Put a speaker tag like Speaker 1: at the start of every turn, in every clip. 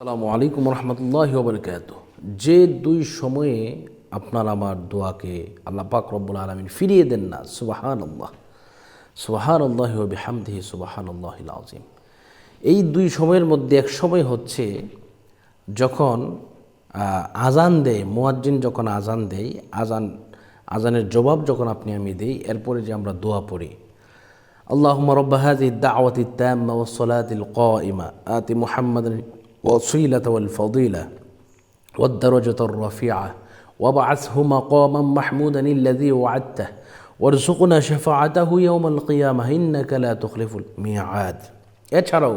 Speaker 1: আসসালামু আলাইকুম রহমতুল্লাহ বরকাত যে দুই সময়ে আপনার আমার দোয়াকে আল্লাহ পাক রব্বুল আলমিন ফিরিয়ে দেন না সুবাহান আল্লাহ সুবাহান আল্লাহ হামদিহি সুবাহান আল্লাহ আজিম এই দুই সময়ের মধ্যে এক সময় হচ্ছে যখন আজান দেয়, মোয়াজ্জিন যখন আজান দেয় আজান আজানের জবাব যখন আপনি আমি দিই, এরপরে যে আমরা দোয়া পড়ি আল্লাহ রব্বাহাজ দাওয়াত ইত্যাম ওসলাতিল ক ইমা আতি মোহাম্মদ الوسيلة والفضيلة والدرجة الرفيعة وابعثه مقاما محمودا الذي وعدته وارزقنا شفاعته يوم القيامة إنك لا تخلف الميعاد এছাড়াও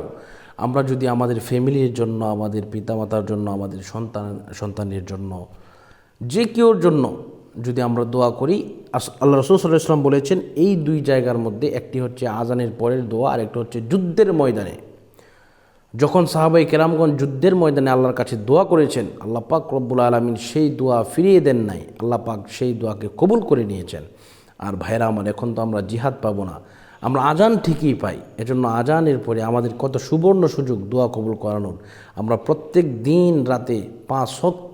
Speaker 1: আমরা যদি আমাদের ফ্যামিলির জন্য আমাদের পিতামাতার জন্য আমাদের সন্তান সন্তানের জন্য যে কেউর জন্য যদি আমরা দোয়া করি আস- আল্লাহ রসুল সাল্লাহ ইসলাম বলেছেন এই দুই জায়গার মধ্যে একটি হচ্ছে আজানের পরের দোয়া আর একটা হচ্ছে যুদ্ধের ময়দানে যখন সাহাবাই কেরামগঞ্জ যুদ্ধের ময়দানে আল্লাহর কাছে দোয়া করেছেন, আল্লাহ পাক রব্বুল আলমিন সেই দোয়া ফিরিয়ে দেন নাই, আল্লাহ পাক সেই দোয়াকে কবুল করে নিয়েছেন। আর ভাইরা আমার, এখন তো আমরা জিহাদ পাবো না, আমরা আজান ঠিকই পাই, এজন্য আজানের পরে আমাদের কত সুবর্ণ সুযোগ দোয়া কবুল করানোর। আমরা প্রত্যেক দিন রাতে পাঁচ শক্ত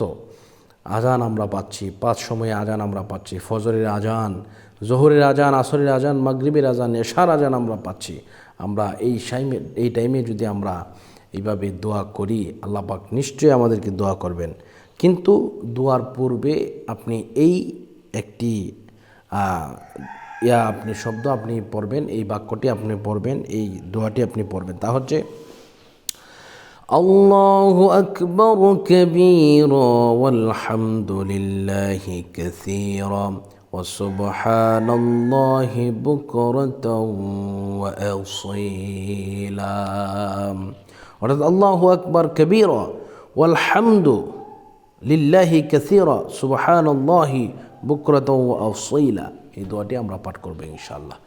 Speaker 1: আজান আমরা পাচ্ছি, পাঁচ সময়ে আজান আমরা পাচ্ছি, ফজরের আজান জোহরের আজান আসরের আজান মাগরিবের আজান এশার আজান আমরা পাচ্ছি আমরা এই টাইমে এই টাইমে যদি আমরা এইভাবে দোয়া করি আল্লাহ পাক নিশ্চয়ই আমাদেরকে দোয়া করবেন কিন্তু দোয়ার পূর্বে আপনি এই একটি আহ, ইয়া আপনি শব্দ আপনি পড়বেন এই বাক্যটি আপনি পড়বেন এই দোয়াটি আপনি পড়বেন তা হচ্ছে الله أكبر كبيرا والحمد لله كثيرا وسبحان الله بكرة وأصيلا অর্থাৎ আল্লাহ আকবর কবিরা والحمد لله كثيرا سبحان الله بكرة وأصيلا এই দোয়াটি আমরা পাঠ করবো ইনশাআল্লাহ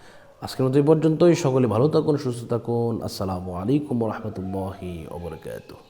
Speaker 1: আজকের মতো এই পর্যন্তই সকলে ভালো থাকুন সুস্থ থাকুন আসসালামু আলাইকুম রহমতুল্লাহি ওবরকাতুহ